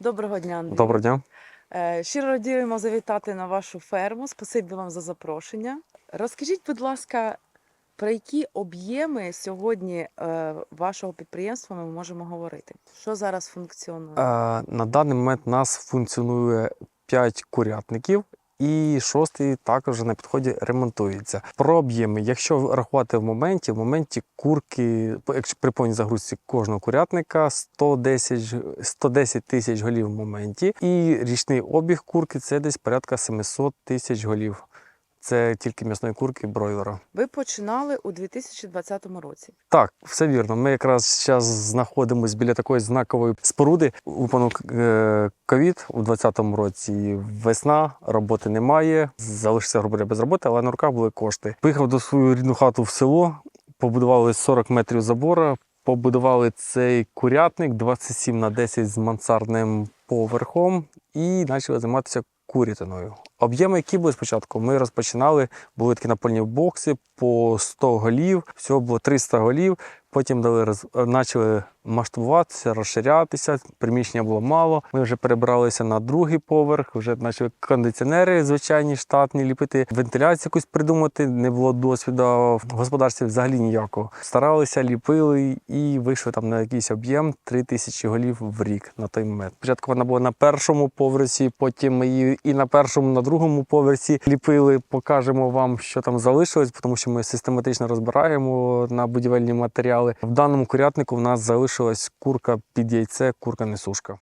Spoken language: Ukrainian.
Доброго дня, Андрій. Доброго дня. Е, Щиро радіємо завітати на вашу ферму. Спасибі вам за запрошення. Розкажіть, будь ласка, про які об'єми сьогодні е, вашого підприємства ми можемо говорити? Що зараз функціонує? Е, На даний момент у нас функціонує 5 курятників. І шостий також на підході ремонтується. Про об'єми, якщо рахувати в моменті, в моменті курки, при повній загрузці кожного курятника 110, ж- 110 тисяч голів в моменті, і річний обіг курки це десь порядка 700 тисяч голів. Це тільки м'ясної курки бройлера. Ви починали у 2020 році. Так, все вірно. Ми якраз зараз знаходимося біля такої знакової споруди. Упанув е, ковід у 2020 році. Весна, роботи немає. Залишився грубо без роботи, але на руках були кошти. Поїхав до свою рідну хату в село, побудували 40 метрів забора, побудували цей курятник 27 на 10 з мансардним поверхом і почали займатися курятиною. Об'єми, які були спочатку, ми розпочинали, були такі напольні бокси по 100 голів, всього було 300 голів. Потім дали роз... почали масштабуватися, розширятися. Приміщення було мало. Ми вже перебралися на другий поверх, вже почали кондиціонери звичайні штатні ліпити, вентиляцію якусь придумати. Не було досвіду в господарстві взагалі ніякого. Старалися, ліпили і вийшли там на якийсь об'єм 3 тисячі голів в рік на той момент. Спочатку вона була на першому поверсі, потім ми її і на першому, на другому поверсі ліпили. Покажемо вам, що там залишилось, тому що ми систематично розбираємо на будівельні матеріали. В даному курятнику в нас залишилась курка під яйце, курка несушка.